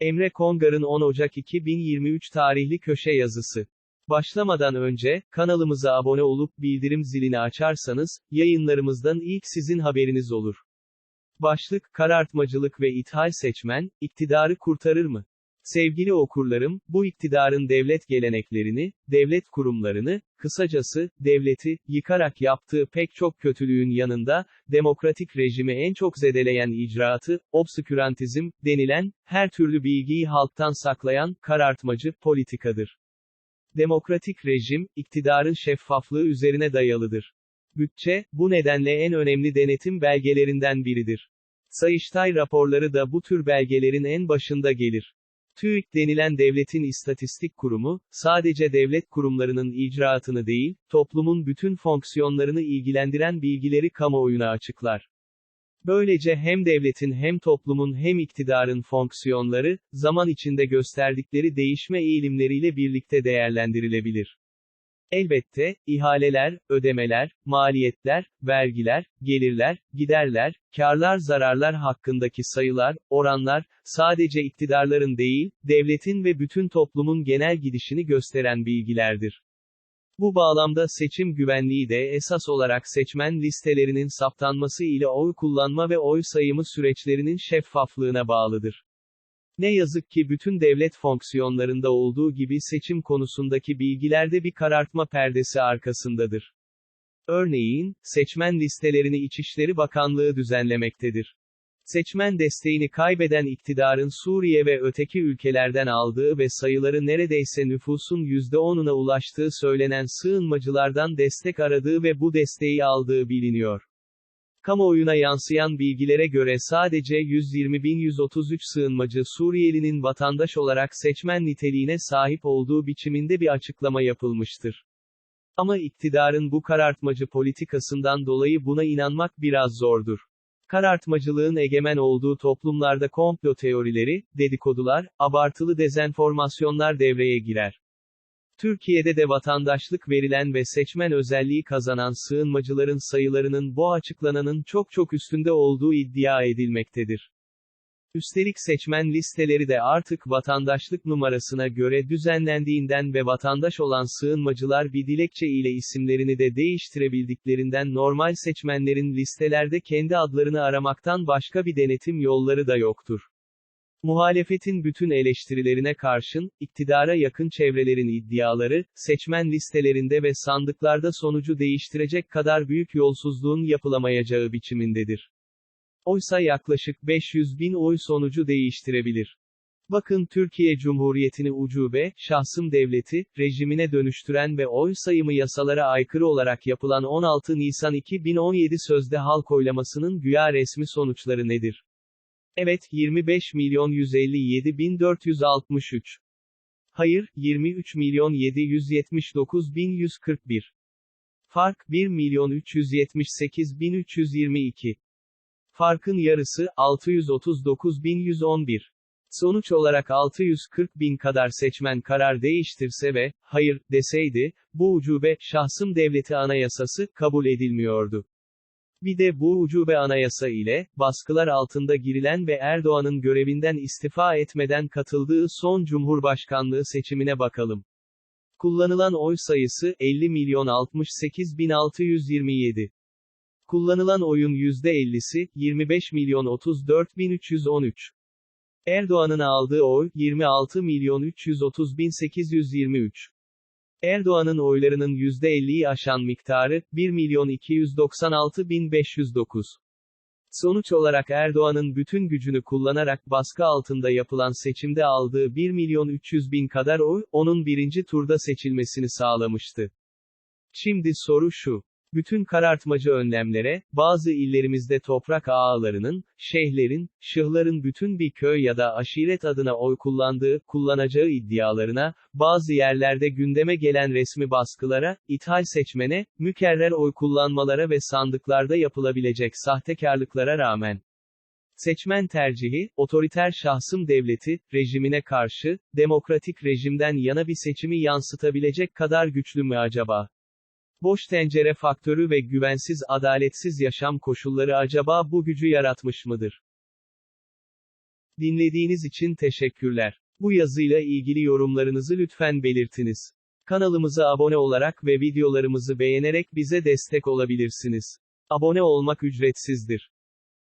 Emre Kongar'ın 10 Ocak 2023 tarihli köşe yazısı. Başlamadan önce, kanalımıza abone olup bildirim zilini açarsanız, yayınlarımızdan ilk sizin haberiniz olur. Başlık, karartmacılık ve ithal seçmen, iktidarı kurtarır mı? Sevgili okurlarım, bu iktidarın devlet geleneklerini, devlet kurumlarını, kısacası, devleti, yıkarak yaptığı pek çok kötülüğün yanında, demokratik rejimi en çok zedeleyen icraatı, obskürantizm, denilen, her türlü bilgiyi halktan saklayan, karartmacı, politikadır. Demokratik rejim, iktidarın şeffaflığı üzerine dayalıdır. Bütçe, bu nedenle en önemli denetim belgelerinden biridir. Sayıştay raporları da bu tür belgelerin en başında gelir. TÜİK denilen devletin istatistik kurumu, sadece devlet kurumlarının icraatını değil, toplumun bütün fonksiyonlarını ilgilendiren bilgileri kamuoyuna açıklar. Böylece hem devletin hem toplumun hem iktidarın fonksiyonları, zaman içinde gösterdikleri değişme eğilimleriyle birlikte değerlendirilebilir. Elbette, ihaleler, ödemeler, maliyetler, vergiler, gelirler, giderler, karlar zararlar hakkındaki sayılar, oranlar, sadece iktidarların değil, devletin ve bütün toplumun genel gidişini gösteren bilgilerdir. Bu bağlamda seçim güvenliği de esas olarak seçmen listelerinin saptanması ile oy kullanma ve oy sayımı süreçlerinin şeffaflığına bağlıdır. Ne yazık ki bütün devlet fonksiyonlarında olduğu gibi seçim konusundaki bilgilerde bir karartma perdesi arkasındadır. Örneğin, seçmen listelerini İçişleri Bakanlığı düzenlemektedir. Seçmen desteğini kaybeden iktidarın Suriye ve öteki ülkelerden aldığı ve sayıları neredeyse nüfusun %10'una ulaştığı söylenen sığınmacılardan destek aradığı ve bu desteği aldığı biliniyor. Kamuoyuna yansıyan bilgilere göre sadece 120.133 sığınmacı Suriyelinin vatandaş olarak seçmen niteliğine sahip olduğu biçiminde bir açıklama yapılmıştır. Ama iktidarın bu karartmacı politikasından dolayı buna inanmak biraz zordur. Karartmacılığın egemen olduğu toplumlarda komplo teorileri, dedikodular, abartılı dezenformasyonlar devreye girer. Türkiye'de de vatandaşlık verilen ve seçmen özelliği kazanan sığınmacıların sayılarının bu açıklananın çok çok üstünde olduğu iddia edilmektedir. Üstelik seçmen listeleri de artık vatandaşlık numarasına göre düzenlendiğinden ve vatandaş olan sığınmacılar bir dilekçe ile isimlerini de değiştirebildiklerinden normal seçmenlerin listelerde kendi adlarını aramaktan başka bir denetim yolları da yoktur. Muhalefetin bütün eleştirilerine karşın, iktidara yakın çevrelerin iddiaları, seçmen listelerinde ve sandıklarda sonucu değiştirecek kadar büyük yolsuzluğun yapılamayacağı biçimindedir. Oysa yaklaşık 500 bin oy sonucu değiştirebilir. Bakın Türkiye Cumhuriyeti'ni ucube, şahsım devleti, rejimine dönüştüren ve oy sayımı yasalara aykırı olarak yapılan 16 Nisan 2017 sözde halk oylamasının güya resmi sonuçları nedir? Evet, 25 milyon 157 bin 463. Hayır, 23 milyon 779 bin 141. Fark, 1 milyon 378 bin 322. Farkın yarısı, 639 bin 111. Sonuç olarak 640 bin kadar seçmen karar değiştirse ve, hayır, deseydi, bu ucube, şahsım devleti anayasası, kabul edilmiyordu. Bir de bu ucube anayasa ile, baskılar altında girilen ve Erdoğan'ın görevinden istifa etmeden katıldığı son Cumhurbaşkanlığı seçimine bakalım. Kullanılan oy sayısı, 50 milyon 68 bin 627. Kullanılan oyun %50'si, 25 milyon 34 bin 313. Erdoğan'ın aldığı oy, 26 milyon 330 bin 823. Erdoğan'ın oylarının %50'yi aşan miktarı, 1 milyon 296 bin 509. Sonuç olarak Erdoğan'ın bütün gücünü kullanarak baskı altında yapılan seçimde aldığı 1 milyon 300 bin kadar oy, onun birinci turda seçilmesini sağlamıştı. Şimdi soru şu. Bütün karartmacı önlemlere, bazı illerimizde toprak ağalarının, şeyhlerin, şıhların bütün bir köy ya da aşiret adına oy kullandığı, kullanacağı iddialarına, bazı yerlerde gündeme gelen resmi baskılara, ithal seçmene, mükerrer oy kullanmalara ve sandıklarda yapılabilecek sahtekarlıklara rağmen, Seçmen tercihi, otoriter şahsım devleti, rejimine karşı, demokratik rejimden yana bir seçimi yansıtabilecek kadar güçlü mü acaba? Boş tencere faktörü ve güvensiz adaletsiz yaşam koşulları acaba bu gücü yaratmış mıdır? Dinlediğiniz için teşekkürler. Bu yazıyla ilgili yorumlarınızı lütfen belirtiniz. Kanalımıza abone olarak ve videolarımızı beğenerek bize destek olabilirsiniz. Abone olmak ücretsizdir.